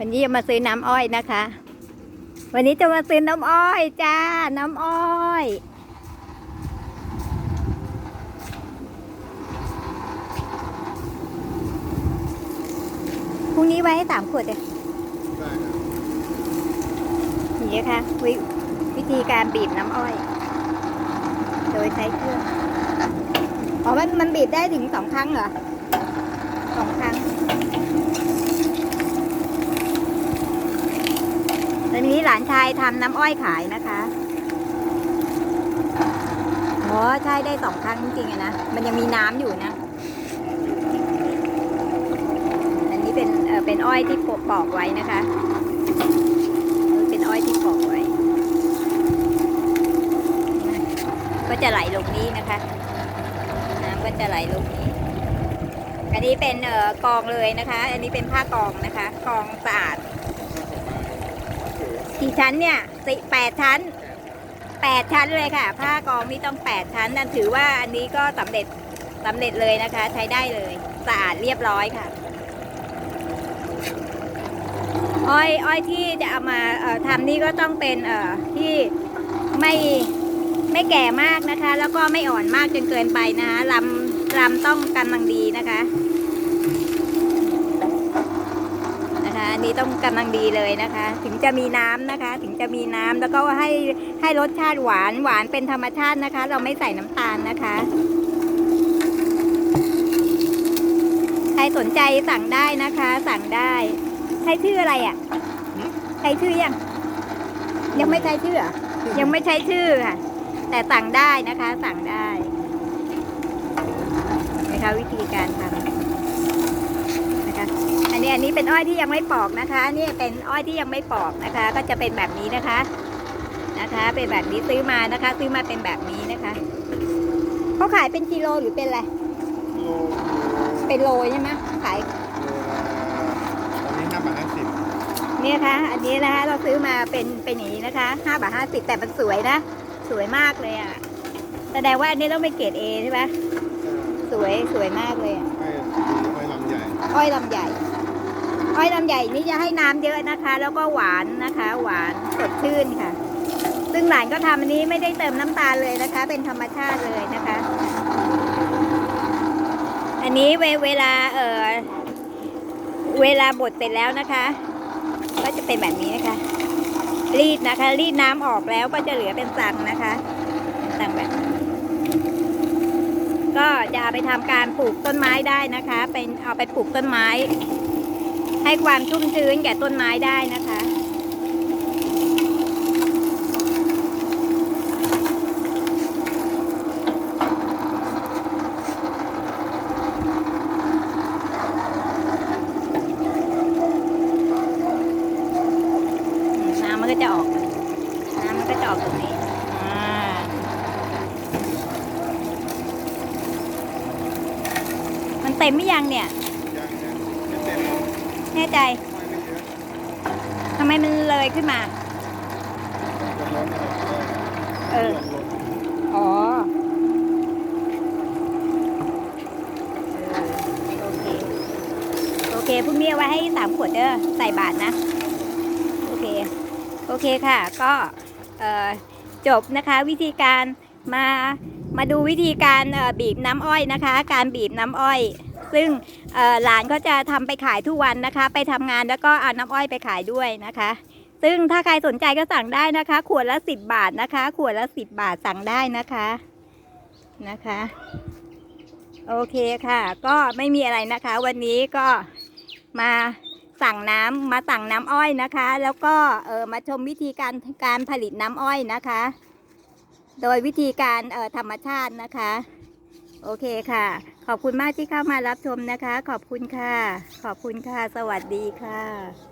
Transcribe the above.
วันนี้จะมาซื้อน้ำอ้อยนะคะ วันนี้จะมาซื้อน้ำอ้อยจ้า น้ำอ้อย พรุ่งนี้ไว้ให้สามขวดเลยได้ครับอย่างนี้ค่ะวิวิธีการบีบน้ำอ้อย โดยใช้เครื่อง อ๋อ มันมันบีบได้ถึงสองครั้งเหรอสองครั้ง ตอนนี้หลานชายทำน้ำอ้อยขายนะคะอ๋อใช่ได้สองครั้งจริงๆนะ มันยังมีน้ำอยู่นะ อันนี้เป็นเออเป็นอ้อยที่ปอกไว้นะคะ เป็นอ้อยที่ปอกไว้ ก็จะไหลลงนี้นะคะ น้ำก็จะไหลลงนี้ อันนี้เป็นเอ่อกองเลยนะคะ อันนี้เป็นผ้ากองนะคะ กองสะอาด กี่ชั้นเนี่ยสิแปดชั้นแปดชั้นเลยค่ะ ผ้ากองนี่ต้องแปดชั้นนั่นถือว่าอันนี้ก็สำเร็จสำเร็จเลยนะคะ ใช้ได้เลย สะอาดเรียบร้อยค่ะ อ้อยอ้อยที่จะเอามาทำนี่ก็ต้องเป็นเอที่ไม่ไม่แก่มากนะคะ แล้วก็ไม่อ่อนมากจนเกินไปนะคะลำลำต้องกำลังดีนะคะ นะคะอันนี้ต้องกำลังดีเลยนะคะ ถึงจะมีน้ำนะคะ ถึงจะมีน้ำแล้วก็ให้ให้รสชาติหวานหวานเป็นธรรมชาตินะคะ เราไม่ใส่น้ำตาลนะคะ ใครสนใจสั่งได้นะคะ สั่งได้ใช้ชื่ออะไรอะใช้ชื่อยังยังไม่ใช้ชื่อเหรอยังไม่ใช้ชื่อค่ะ แต่สั่งได้นะคะ สั่งได้นะคะวิธีการทำนะคะ อันนี้อันนี้เป็นอ้อยที่ยังไม่ปอกนะคะนี่เป็นอ้อยที่ยังไม่ปอกนะคะ ก็จะเป็นแบบนี้นะคะ นะคะ เป็นแบบนี้ซื้อมานะคะ ซื้อมาเป็นแบบนี้นะคะเขาขายเป็นกิโลหรือเป็นอะไรโลเป็นโลใช่ไหมขายโลละตอนนี้ห้าบาทห้าสิบเนี่ยนะคะอันนี้นะคะเราซื้อมาเป็นเป็นอย่างนี้นะคะห้าบาทห้าสิบแต่มันสวยนะ สวยมากเลยอะแสดงว่าอันนี้ต้องเป็นเกรดเอใช่ไหมสวยสวยมากเลยอะไม่ไม่ลำใหญ่อ้อยลำใหญ่ อ้อยลำใหญ่นี่จะให้น้ำเยอะนะคะ แล้วก็หวานนะคะ หวานสดชื่นค่ะ ซึ่งหลานก็ทำอันนี้ไม่ได้เติมน้ำตาลเลยนะคะ เป็นธรรมชาติเลยนะคะ อันนี้เวลาเออเวลาบดเสร็จแล้วนะคะ ก็จะเป็นแบบนี้นะคะ รีดนะคะ รีดน้ำออกแล้วก็จะเหลือเป็นสังนะคะสังแบบก็จะเอาไปทำการปลูกต้นไม้ได้นะคะ เป็นเอาไปปลูกต้นไม้ ให้ความชุ่มชื้นแก่ต้นไม้ได้นะคะน้ำมันก็จะออกน้ำมันก็จะออกตรงนี้มันเต็มไม่ยังเนี่ย ยังยังไม่เต็มหรอก แน่ใจทำไมมันเลยขึ้นมา เออ อ๋อ โอเค โอเคพรุ่งนี้ไว้ให้สามขวดเด้อใส่บาทนะ โอเค โอเคค่ะ ก็จบนะคะวิธีการมามาดูวิธีการบีบน้ำอ้อยนะคะ การบีบน้ำอ้อย ซึ่งหลานก็จะทำไปขายทุกวันนะคะ ไปทำงานแล้วก็เอาน้ำอ้อยไปขายด้วยนะคะ ซึ่งถ้าใครสนใจก็สั่งได้นะคะ ขวดละสิบบาทนะคะ ขวดละสิบบาทสั่งได้นะคะนะคะ โอเคค่ะ ก็ไม่มีอะไรนะคะ วันนี้ก็มาสั่งน้ำมาสั่งน้ำอ้อยนะคะ แล้วก็เออมาชมวิธีการการผลิตน้ำอ้อยนะคะ โดยวิธีการเออธรรมชาตินะคะ โอเคค่ะ ขอบคุณมากที่เข้ามารับชมนะคะ ขอบคุณค่ะ ขอบคุณค่ะ สวัสดีค่ะ